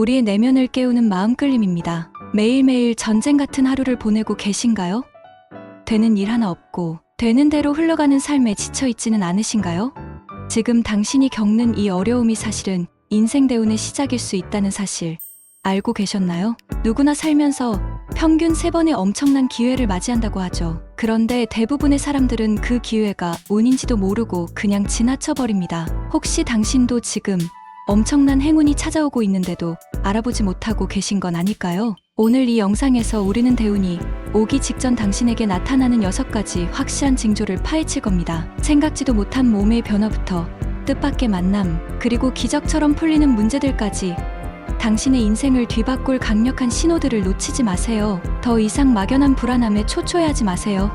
우리의 내면을 깨우는 마음 끌림입니다. 매일매일 전쟁 같은 하루를 보내고 계신가요? 되는 일 하나 없고 되는 대로 흘러가는 삶에 지쳐 있지는 않으신가요? 지금 당신이 겪는 이 어려움이 사실은 인생 대운의 시작일 수 있다는 사실 알고 계셨나요? 누구나 살면서 평균 세번의 엄청난 기회를 맞이한다고 하죠. 그런데 대부분의 사람들은 그 기회가 운인지도 모르고 그냥 지나쳐 버립니다. 혹시 당신도 지금 엄청난 행운이 찾아오고 있는데도 알아보지 못하고 계신 건 아닐까요? 오늘 이 영상에서 우리는 대운이 오기 직전 당신에게 나타나는 여섯 가지 확실한 징조를 파헤칠 겁니다. 생각지도 못한 몸의 변화부터 뜻밖의 만남, 그리고 기적처럼 풀리는 문제들까지 당신의 인생을 뒤바꿀 강력한 신호들을 놓치지 마세요. 더 이상 막연한 불안함에 초조해하지 마세요.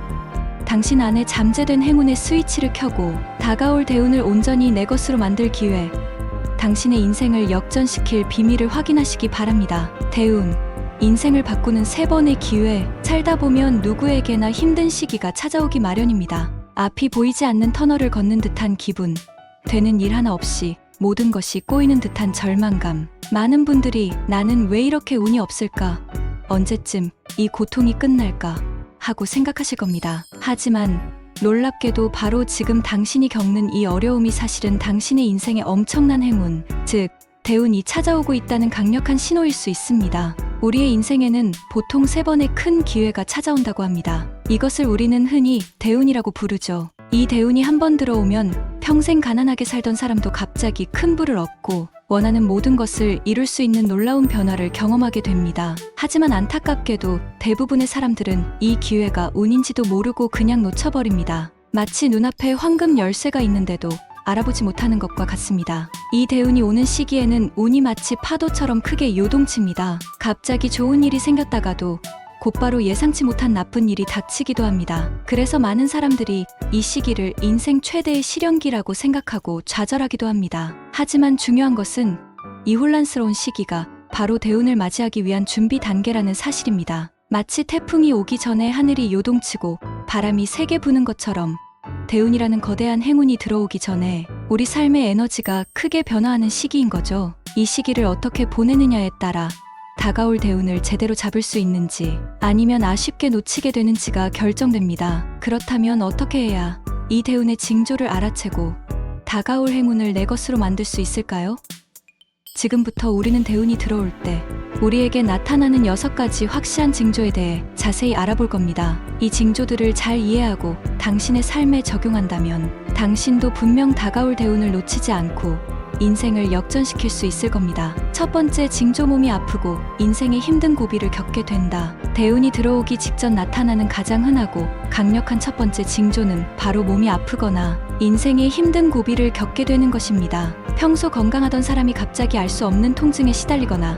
당신 안에 잠재된 행운의 스위치를 켜고 다가올 대운을 온전히 내 것으로 만들 기회, 당신의 인생을 역전시킬 비밀을 확인하시기 바랍니다. 대운, 인생을 바꾸는 세 번의 기회, 살다 보면 누구에게나 힘든 시기가 찾아오기 마련입니다. 앞이 보이지 않는 터널을 걷는 듯한 기분, 되는 일 하나 없이 모든 것이 꼬이는 듯한 절망감. 많은 분들이 나는 왜 이렇게 운이 없을까? 언제쯤 이 고통이 끝날까? 하고 생각하실 겁니다. 하지만 놀랍게도 바로 지금 당신이 겪는 이 어려움이 사실은 당신의 인생의 엄청난 행운, 즉, 대운이 찾아오고 있다는 강력한 신호일 수 있습니다. 우리의 인생에는 보통 세 번의 큰 기회가 찾아온다고 합니다. 이것을 우리는 흔히 대운이라고 부르죠. 이 대운이 한 번 들어오면 평생 가난하게 살던 사람도 갑자기 큰 부를 얻고 원하는 모든 것을 이룰 수 있는 놀라운 변화를 경험하게 됩니다. 하지만 안타깝게도 대부분의 사람들은 이 기회가 운인지도 모르고 그냥 놓쳐버립니다. 마치 눈앞에 황금 열쇠가 있는데도 알아보지 못하는 것과 같습니다. 이 대운이 오는 시기에는 운이 마치 파도처럼 크게 요동칩니다. 갑자기 좋은 일이 생겼다가도 곧바로 예상치 못한 나쁜 일이 닥치기도 합니다. 그래서 많은 사람들이 이 시기를 인생 최대의 시련기라고 생각하고 좌절하기도 합니다. 하지만 중요한 것은 이 혼란스러운 시기가 바로 대운을 맞이하기 위한 준비 단계라는 사실입니다. 마치 태풍이 오기 전에 하늘이 요동치고 바람이 세게 부는 것처럼 대운이라는 거대한 행운이 들어오기 전에 우리 삶의 에너지가 크게 변화하는 시기인 거죠. 이 시기를 어떻게 보내느냐에 따라 다가올 대운을 제대로 잡을 수 있는지 아니면 아쉽게 놓치게 되는지가 결정됩니다. 그렇다면 어떻게 해야 이 대운의 징조를 알아채고 다가올 행운을 내 것으로 만들 수 있을까요? 지금부터 우리는 대운이 들어올 때 우리에게 나타나는 여섯 가지 확실한 징조에 대해 자세히 알아볼 겁니다. 이 징조들을 잘 이해하고 당신의 삶에 적용한다면 당신도 분명 다가올 대운을 놓치지 않고 인생을 역전시킬 수 있을 겁니다. 첫 번째 징조 몸이 아프고 인생의 힘든 고비를 겪게 된다. 대운이 들어오기 직전 나타나는 가장 흔하고 강력한 첫 번째 징조는 바로 몸이 아프거나 인생의 힘든 고비를 겪게 되는 것입니다. 평소 건강하던 사람이 갑자기 알 수 없는 통증에 시달리거나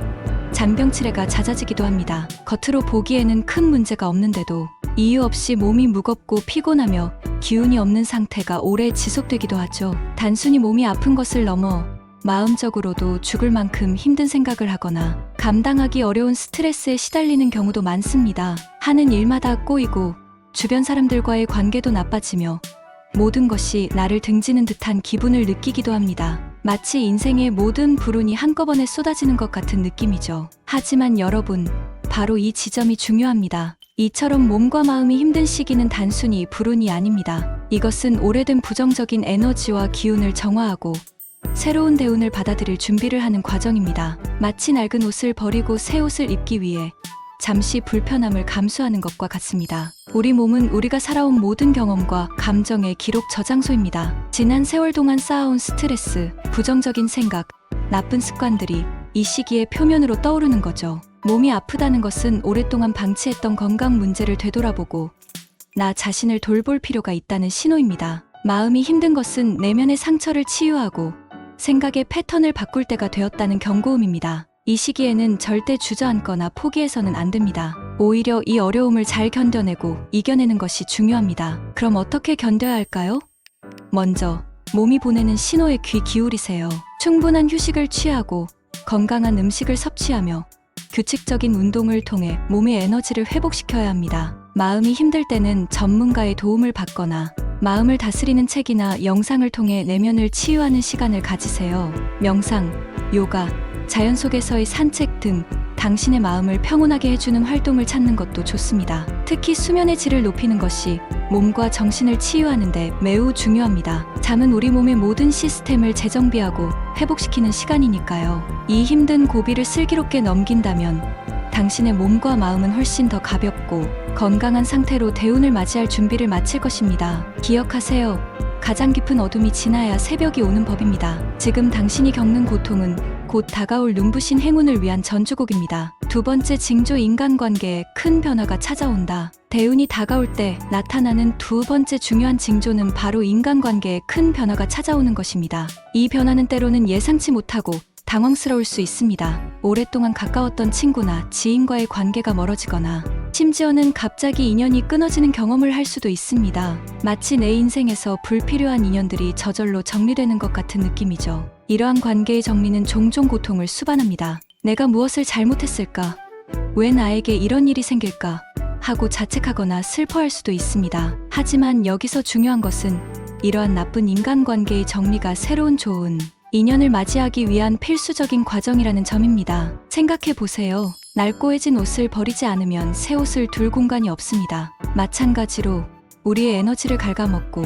잔병치레가 잦아지기도 합니다. 겉으로 보기에는 큰 문제가 없는데도 이유 없이 몸이 무겁고 피곤하며 기운이 없는 상태가 오래 지속되기도 하죠. 단순히 몸이 아픈 것을 넘어 마음적으로도 죽을 만큼 힘든 생각을 하거나 감당하기 어려운 스트레스에 시달리는 경우도 많습니다. 하는 일마다 꼬이고 주변 사람들과의 관계도 나빠지며 모든 것이 나를 등지는 듯한 기분을 느끼기도 합니다. 마치 인생의 모든 불운이 한꺼번에 쏟아지는 것 같은 느낌이죠. 하지만 여러분, 바로 이 지점이 중요합니다. 이처럼 몸과 마음이 힘든 시기는 단순히 불운이 아닙니다. 이것은 오래된 부정적인 에너지와 기운을 정화하고 새로운 대운을 받아들일 준비를 하는 과정입니다. 마치 낡은 옷을 버리고 새 옷을 입기 위해 잠시 불편함을 감수하는 것과 같습니다. 우리 몸은 우리가 살아온 모든 경험과 감정의 기록 저장소입니다. 지난 세월 동안 쌓아온 스트레스, 부정적인 생각, 나쁜 습관들이 이 시기에 표면으로 떠오르는 거죠. 몸이 아프다는 것은 오랫동안 방치했던 건강 문제를 되돌아보고 나 자신을 돌볼 필요가 있다는 신호입니다. 마음이 힘든 것은 내면의 상처를 치유하고 생각의 패턴을 바꿀 때가 되었다는 경고음입니다. 이 시기에는 절대 주저앉거나 포기해서는 안 됩니다. 오히려 이 어려움을 잘 견뎌내고 이겨내는 것이 중요합니다. 그럼 어떻게 견뎌야 할까요? 먼저, 몸이 보내는 신호에 귀 기울이세요. 충분한 휴식을 취하고 건강한 음식을 섭취하며 규칙적인 운동을 통해 몸의 에너지를 회복시켜야 합니다. 마음이 힘들 때는 전문가의 도움을 받거나 마음을 다스리는 책이나 영상을 통해 내면을 치유하는 시간을 가지세요. 명상, 요가, 자연 속에서의 산책 등 당신의 마음을 평온하게 해주는 활동을 찾는 것도 좋습니다. 특히 수면의 질을 높이는 것이 몸과 정신을 치유하는데 매우 중요합니다. 잠은 우리 몸의 모든 시스템을 재정비하고 회복시키는 시간이니까요. 이 힘든 고비를 슬기롭게 넘긴다면 당신의 몸과 마음은 훨씬 더 가볍고 건강한 상태로 대운을 맞이할 준비를 마칠 것입니다. 기억하세요. 가장 깊은 어둠이 지나야 새벽이 오는 법입니다. 지금 당신이 겪는 고통은 곧 다가올 눈부신 행운을 위한 전주곡입니다. 두 번째 징조 인간관계에 큰 변화가 찾아온다. 대운이 다가올 때 나타나는 두 번째 중요한 징조는 바로 인간관계에 큰 변화가 찾아오는 것입니다. 이 변화는 때로는 예상치 못하고 당황스러울 수 있습니다. 오랫동안 가까웠던 친구나 지인과의 관계가 멀어지거나 심지어는 갑자기 인연이 끊어지는 경험을 할 수도 있습니다. 마치 내 인생에서 불필요한 인연들이 저절로 정리되는 것 같은 느낌이죠. 이러한 관계의 정리는 종종 고통을 수반합니다. 내가 무엇을 잘못했을까? 왜 나에게 이런 일이 생길까? 하고 자책하거나 슬퍼할 수도 있습니다. 하지만 여기서 중요한 것은 이러한 나쁜 인간관계의 정리가 새로운 좋은 인연을 맞이하기 위한 필수적인 과정이라는 점입니다. 생각해 보세요. 낡고해진 옷을 버리지 않으면 새 옷을 둘 공간이 없습니다. 마찬가지로 우리의 에너지를 갉아먹고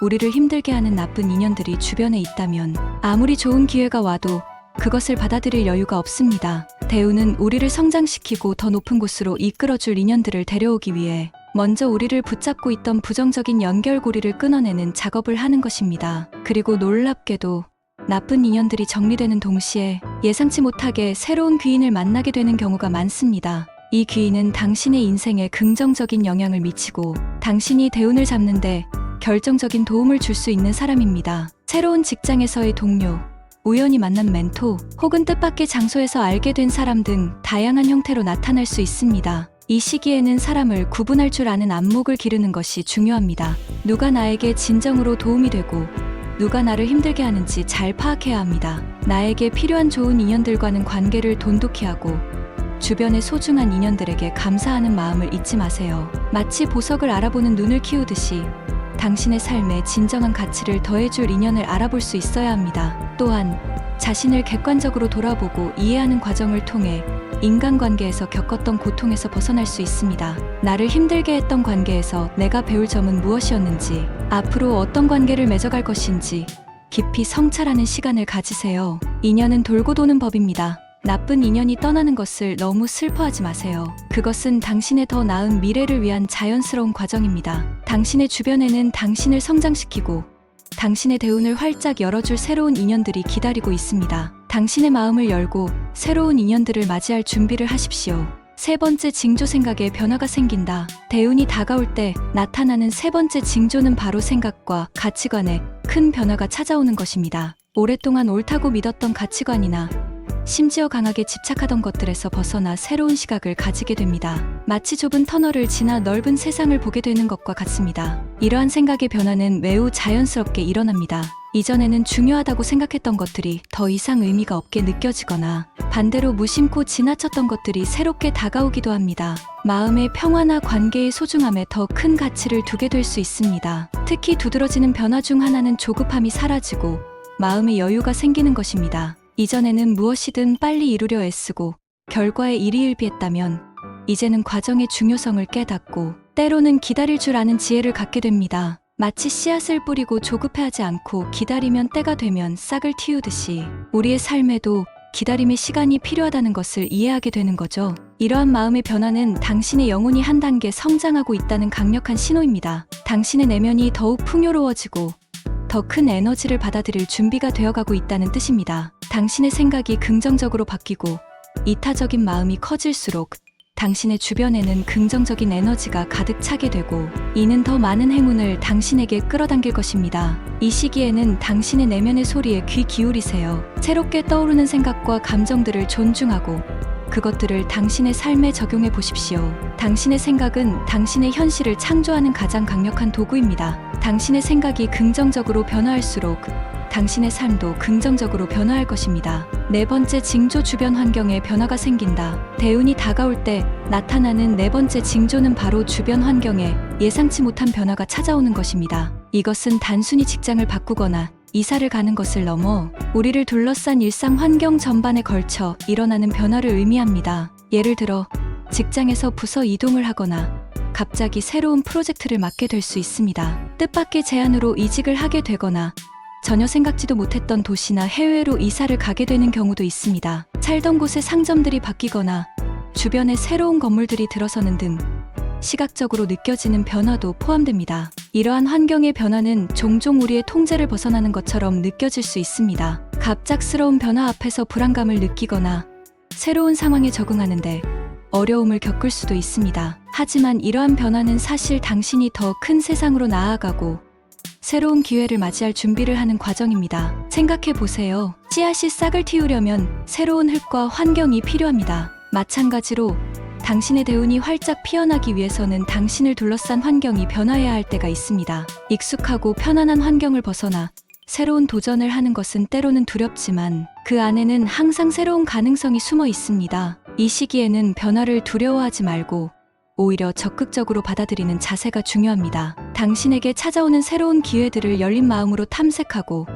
우리를 힘들게 하는 나쁜 인연들이 주변에 있다면 아무리 좋은 기회가 와도 그것을 받아들일 여유가 없습니다. 대우는 우리를 성장시키고 더 높은 곳으로 이끌어줄 인연들을 데려오기 위해 먼저 우리를 붙잡고 있던 부정적인 연결고리를 끊어내는 작업을 하는 것입니다. 그리고 놀랍게도 나쁜 인연들이 정리되는 동시에 예상치 못하게 새로운 귀인을 만나게 되는 경우가 많습니다. 이 귀인은 당신의 인생에 긍정적인 영향을 미치고 당신이 대운을 잡는데 결정적인 도움을 줄 수 있는 사람입니다. 새로운 직장에서의 동료, 우연히 만난 멘토, 혹은 뜻밖의 장소에서 알게 된 사람 등 다양한 형태로 나타날 수 있습니다. 이 시기에는 사람을 구분할 줄 아는 안목을 기르는 것이 중요합니다. 누가 나에게 진정으로 도움이 되고 누가 나를 힘들게 하는지 잘 파악해야 합니다. 나에게 필요한 좋은 인연들과는 관계를 돈독히 하고 주변의 소중한 인연들에게 감사하는 마음을 잊지 마세요. 마치 보석을 알아보는 눈을 키우듯이 당신의 삶에 진정한 가치를 더해줄 인연을 알아볼 수 있어야 합니다. 또한 자신을 객관적으로 돌아보고 이해하는 과정을 통해 인간관계에서 겪었던 고통에서 벗어날 수 있습니다. 나를 힘들게 했던 관계에서 내가 배울 점은 무엇이었는지, 앞으로 어떤 관계를 맺어갈 것인지 깊이 성찰하는 시간을 가지세요. 인연은 돌고 도는 법입니다. 나쁜 인연이 떠나는 것을 너무 슬퍼하지 마세요. 그것은 당신의 더 나은 미래를 위한 자연스러운 과정입니다. 당신의 주변에는 당신을 성장시키고 당신의 대운을 활짝 열어줄 새로운 인연들이 기다리고 있습니다. 당신의 마음을 열고 새로운 인연들을 맞이할 준비를 하십시오. 세 번째 징조 생각에 변화가 생긴다. 대운이 다가올 때 나타나는 세 번째 징조는 바로 생각과 가치관에 큰 변화가 찾아오는 것입니다. 오랫동안 옳다고 믿었던 가치관이나 심지어 강하게 집착하던 것들에서 벗어나 새로운 시각을 가지게 됩니다. 마치 좁은 터널을 지나 넓은 세상을 보게 되는 것과 같습니다. 이러한 생각의 변화는 매우 자연스럽게 일어납니다. 이전에는 중요하다고 생각했던 것들이 더 이상 의미가 없게 느껴지거나 반대로 무심코 지나쳤던 것들이 새롭게 다가오기도 합니다. 마음의 평화나 관계의 소중함에 더 큰 가치를 두게 될 수 있습니다. 특히 두드러지는 변화 중 하나는 조급함이 사라지고 마음의 여유가 생기는 것입니다. 이전에는 무엇이든 빨리 이루려 애쓰고 결과에 일희일비했다면 이제는 과정의 중요성을 깨닫고 때로는 기다릴 줄 아는 지혜를 갖게 됩니다. 마치 씨앗을 뿌리고 조급해하지 않고 기다리면 때가 되면 싹을 틔우듯이 우리의 삶에도 기다림의 시간이 필요하다는 것을 이해하게 되는 거죠. 이러한 마음의 변화는 당신의 영혼이 한 단계 성장하고 있다는 강력한 신호입니다. 당신의 내면이 더욱 풍요로워지고 더 큰 에너지를 받아들일 준비가 되어가고 있다는 뜻입니다. 당신의 생각이 긍정적으로 바뀌고 이타적인 마음이 커질수록 당신의 주변에는 긍정적인 에너지가 가득 차게 되고 이는 더 많은 행운을 당신에게 끌어당길 것입니다. 이 시기에는 당신의 내면의 소리에 귀 기울이세요. 새롭게 떠오르는 생각과 감정들을 존중하고 그것들을 당신의 삶에 적용해 보십시오. 당신의 생각은 당신의 현실을 창조하는 가장 강력한 도구입니다. 당신의 생각이 긍정적으로 변화할수록 당신의 삶도 긍정적으로 변화할 것입니다. 네 번째 징조 주변 환경에 변화가 생긴다. 대운이 다가올 때 나타나는 네 번째 징조는 바로 주변 환경에 예상치 못한 변화가 찾아오는 것입니다. 이것은 단순히 직장을 바꾸거나 이사를 가는 것을 넘어 우리를 둘러싼 일상 환경 전반에 걸쳐 일어나는 변화를 의미합니다. 예를 들어 직장에서 부서 이동을 하거나 갑자기 새로운 프로젝트를 맡게 될 수 있습니다. 뜻밖의 제안으로 이직을 하게 되거나 전혀 생각지도 못했던 도시나 해외로 이사를 가게 되는 경우도 있습니다. 살던 곳의 상점들이 바뀌거나 주변에 새로운 건물들이 들어서는 등 시각적으로 느껴지는 변화도 포함됩니다. 이러한 환경의 변화는 종종 우리의 통제를 벗어나는 것처럼 느껴질 수 있습니다. 갑작스러운 변화 앞에서 불안감을 느끼거나 새로운 상황에 적응하는데 어려움을 겪을 수도 있습니다. 하지만 이러한 변화는 사실 당신이 더 큰 세상으로 나아가고 새로운 기회를 맞이할 준비를 하는 과정입니다. 생각해 보세요. 씨앗이 싹을 틔우려면 새로운 흙과 환경이 필요합니다. 마찬가지로 당신의 대운이 활짝 피어나기 위해서는 당신을 둘러싼 환경이 변화해야 할 때가 있습니다. 익숙하고 편안한 환경을 벗어나 새로운 도전을 하는 것은 때로는 두렵지만 그 안에는 항상 새로운 가능성이 숨어 있습니다. 이 시기에는 변화를 두려워하지 말고 오히려 적극적으로 받아들이는 자세가 중요합니다. 당신에게 찾아오는 새로운 기회들을 열린 마음으로 탐색하고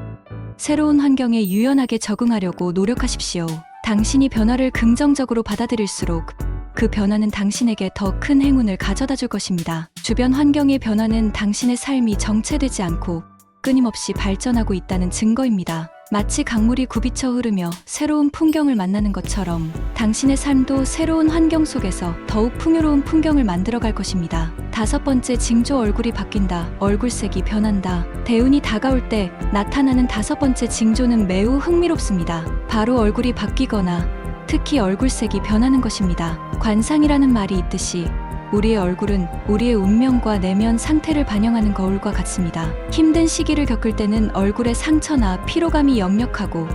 새로운 환경에 유연하게 적응하려고 노력하십시오. 당신이 변화를 긍정적으로 받아들일수록 그 변화는 당신에게 더 큰 행운을 가져다 줄 것입니다. 주변 환경의 변화는 당신의 삶이 정체되지 않고 끊임없이 발전하고 있다는 증거입니다. 마치 강물이 굽이쳐 흐르며 새로운 풍경을 만나는 것처럼 당신의 삶도 새로운 환경 속에서 더욱 풍요로운 풍경을 만들어갈 것입니다. 다섯 번째 징조 얼굴이 바뀐다. 얼굴색이 변한다. 대운이 다가올 때 나타나는 다섯 번째 징조는 매우 흥미롭습니다. 바로 얼굴이 바뀌거나 특히 얼굴색이 변하는 것입니다. 관상이라는 말이 있듯이 우리의 얼굴은 우리의 운명과 내면 상태를 반영하는 거울과 같습니다. 힘든 시기를 겪을 때는 얼굴의 상처나 피로감이 역력하고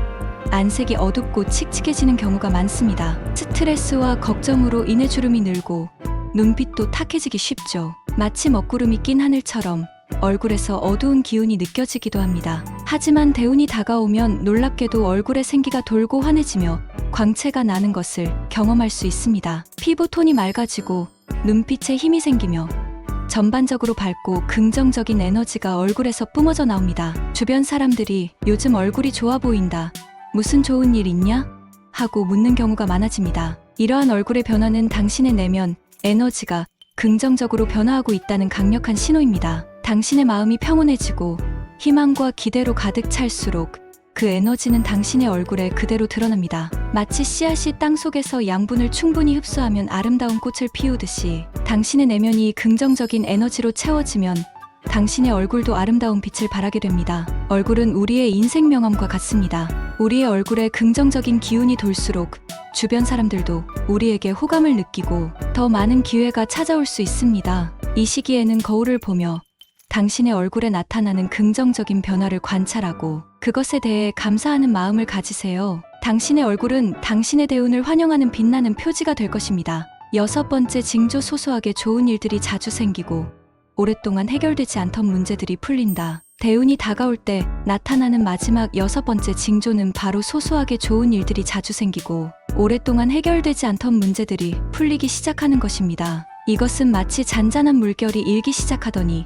안색이 어둡고 칙칙해지는 경우가 많습니다. 스트레스와 걱정으로 인해 주름이 늘고 눈빛도 탁해지기 쉽죠. 마치 먹구름이 낀 하늘처럼 얼굴에서 어두운 기운이 느껴지기도 합니다. 하지만 대운이 다가오면 놀랍게도 얼굴의 생기가 돌고 환해지며 광채가 나는 것을 경험할 수 있습니다. 피부 톤이 맑아지고 눈빛에 힘이 생기며 전반적으로 밝고 긍정적인 에너지가 얼굴에서 뿜어져 나옵니다. 주변 사람들이 요즘 얼굴이 좋아 보인다. 무슨 좋은 일 있냐? 하고 묻는 경우가 많아집니다. 이러한 얼굴의 변화는 당신의 내면, 에너지가 긍정적으로 변화하고 있다는 강력한 신호입니다. 당신의 마음이 평온해지고 희망과 기대로 가득 찰수록 그 에너지는 당신의 얼굴에 그대로 드러납니다. 마치 씨앗이 땅 속에서 양분을 충분히 흡수하면 아름다운 꽃을 피우듯이 당신의 내면이 긍정적인 에너지로 채워지면 당신의 얼굴도 아름다운 빛을 발하게 됩니다. 얼굴은 우리의 인생 명함과 같습니다. 우리의 얼굴에 긍정적인 기운이 돌수록 주변 사람들도 우리에게 호감을 느끼고 더 많은 기회가 찾아올 수 있습니다. 이 시기에는 거울을 보며 당신의 얼굴에 나타나는 긍정적인 변화를 관찰하고 그것에 대해 감사하는 마음을 가지세요. 당신의 얼굴은 당신의 대운을 환영하는 빛나는 표지가 될 것입니다. 여섯 번째 징조 소소하게 좋은 일들이 자주 생기고 오랫동안 해결되지 않던 문제들이 풀린다. 대운이 다가올 때 나타나는 마지막 여섯 번째 징조는 바로 소소하게 좋은 일들이 자주 생기고 오랫동안 해결되지 않던 문제들이 풀리기 시작하는 것입니다. 이것은 마치 잔잔한 물결이 일기 시작하더니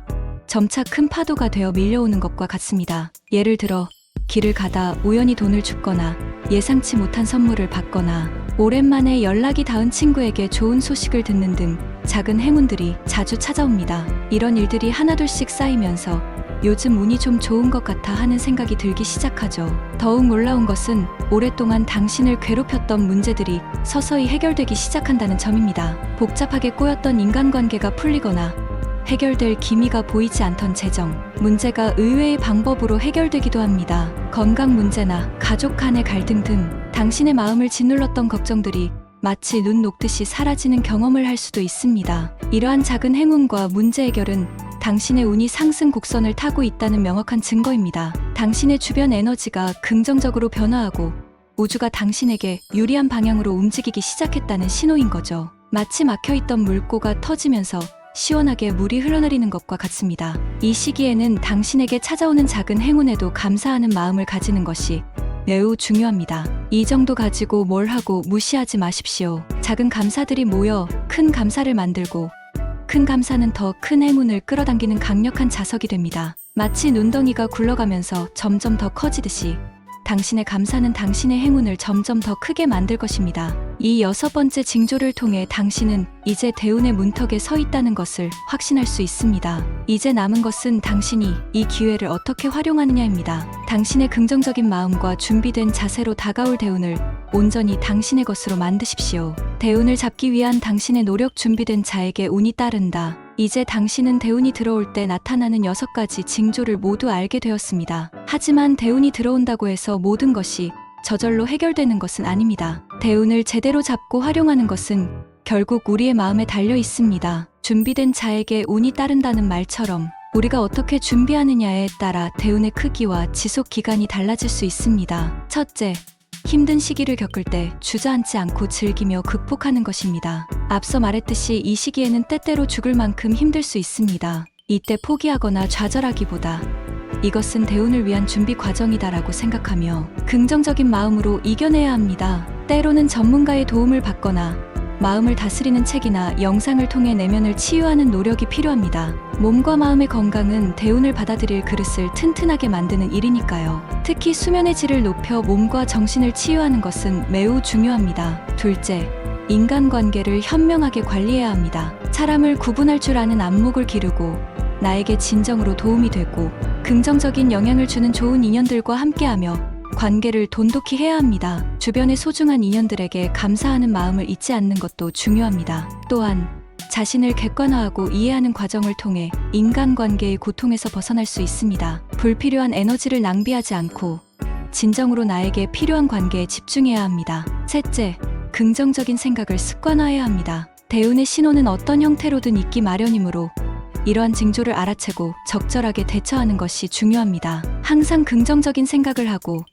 점차 큰 파도가 되어 밀려오는 것과 같습니다. 예를 들어 길을 가다 우연히 돈을 줍거나 예상치 못한 선물을 받거나 오랜만에 연락이 닿은 친구에게 좋은 소식을 듣는 등 작은 행운들이 자주 찾아옵니다. 이런 일들이 하나둘씩 쌓이면서 요즘 운이 좀 좋은 것 같아 하는 생각이 들기 시작하죠. 더욱 놀라운 것은 오랫동안 당신을 괴롭혔던 문제들이 서서히 해결되기 시작한다는 점입니다. 복잡하게 꼬였던 인간관계가 풀리거나 해결될 기미가 보이지 않던 재정, 문제가 의외의 방법으로 해결되기도 합니다. 건강 문제나 가족 간의 갈등 등 당신의 마음을 짓눌렀던 걱정들이 마치 눈 녹듯이 사라지는 경험을 할 수도 있습니다. 이러한 작은 행운과 문제 해결은 당신의 운이 상승 곡선을 타고 있다는 명확한 증거입니다. 당신의 주변 에너지가 긍정적으로 변화하고 우주가 당신에게 유리한 방향으로 움직이기 시작했다는 신호인 거죠. 마치 막혀있던 물고가 터지면서 시원하게 물이 흘러내리는 것과 같습니다. 이 시기에는 당신에게 찾아오는 작은 행운에도 감사하는 마음을 가지는 것이 매우 중요합니다. 이 정도 가지고 뭘 하고 무시하지 마십시오. 작은 감사들이 모여 큰 감사를 만들고 큰 감사는 더 큰 행운을 끌어당기는 강력한 자석이 됩니다. 마치 눈덩이가 굴러가면서 점점 더 커지듯이 당신의 감사는 당신의 행운을 점점 더 크게 만들 것입니다. 이 여섯 번째 징조를 통해 당신은 이제 대운의 문턱에 서 있다는 것을 확신할 수 있습니다. 이제 남은 것은 당신이 이 기회를 어떻게 활용하느냐입니다. 당신의 긍정적인 마음과 준비된 자세로 다가올 대운을 온전히 당신의 것으로 만드십시오. 대운을 잡기 위한 당신의 노력 준비된 자에게 운이 따른다. 이제 당신은 대운이 들어올 때 나타나는 여섯 가지 징조를 모두 알게 되었습니다. 하지만 대운이 들어온다고 해서 모든 것이 저절로 해결되는 것은 아닙니다. 대운을 제대로 잡고 활용하는 것은 결국 우리의 마음에 달려 있습니다. 준비된 자에게 운이 따른다는 말처럼 우리가 어떻게 준비하느냐에 따라 대운의 크기와 지속 기간이 달라질 수 있습니다. 첫째, 힘든 시기를 겪을 때 주저앉지 않고 즐기며 극복하는 것입니다. 앞서 말했듯이 이 시기에는 때때로 죽을 만큼 힘들 수 있습니다. 이때 포기하거나 좌절하기보다 이것은 대운을 위한 준비 과정이다라고 생각하며 긍정적인 마음으로 이겨내야 합니다. 때로는 전문가의 도움을 받거나 마음을 다스리는 책이나 영상을 통해 내면을 치유하는 노력이 필요합니다. 몸과 마음의 건강은 대운을 받아들일 그릇을 튼튼하게 만드는 일이니까요. 특히 수면의 질을 높여 몸과 정신을 치유하는 것은 매우 중요합니다. 둘째, 인간관계를 현명하게 관리해야 합니다. 사람을 구분할 줄 아는 안목을 기르고 나에게 진정으로 도움이 되고 긍정적인 영향을 주는 좋은 인연들과 함께하며 관계를 돈독히 해야 합니다. 주변의 소중한 인연들에게 감사하는 마음을 잊지 않는 것도 중요합니다. 또한 자신을 객관화하고 이해하는 과정을 통해 인간관계의 고통에서 벗어날 수 있습니다. 불필요한 에너지를 낭비하지 않고 진정으로 나에게 필요한 관계에 집중해야 합니다. 셋째, 긍정적인 생각을 습관화해야 합니다. 대운의 신호는 어떤 형태로든 있기 마련이므로 이러한 징조를 알아채고 적절하게 대처하는 것이 중요합니다. 항상 긍정적인 생각을 하고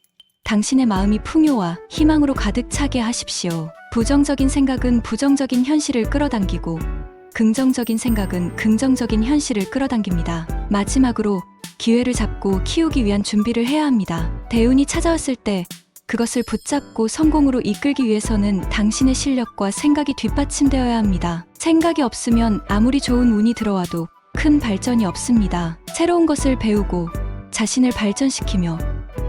당신의 마음이 풍요와 희망으로 가득 차게 하십시오. 부정적인 생각은 부정적인 현실을 끌어당기고 긍정적인 생각은 긍정적인 현실을 끌어당깁니다. 마지막으로 기회를 잡고 키우기 위한 준비를 해야 합니다. 대운이 찾아왔을 때 그것을 붙잡고 성공으로 이끌기 위해서는 당신의 실력과 생각이 뒷받침되어야 합니다. 생각이 없으면 아무리 좋은 운이 들어와도 큰 발전이 없습니다. 새로운 것을 배우고 자신을 발전시키며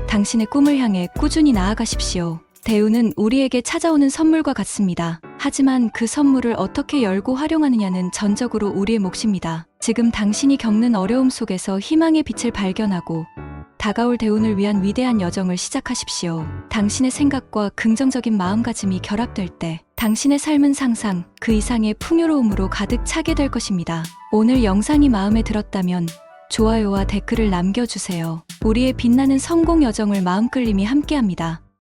당신의 꿈을 향해 꾸준히 나아가십시오. 대우는 우리에게 찾아오는 선물과 같습니다. 하지만 그 선물을 어떻게 열고 활용하느냐는 전적으로 우리의 몫입니다. 지금 당신이 겪는 어려움 속에서 희망의 빛을 발견하고 다가올 대운을 위한 위대한 여정을 시작하십시오. 당신의 생각과 긍정적인 마음가짐이 결합될 때 당신의 삶은 상상 그 이상의 풍요로움으로 가득 차게 될 것입니다. 오늘 영상이 마음에 들었다면 좋아요와 댓글을 남겨주세요. 우리의 빛나는 성공 여정을 마음 끌림이 함께합니다.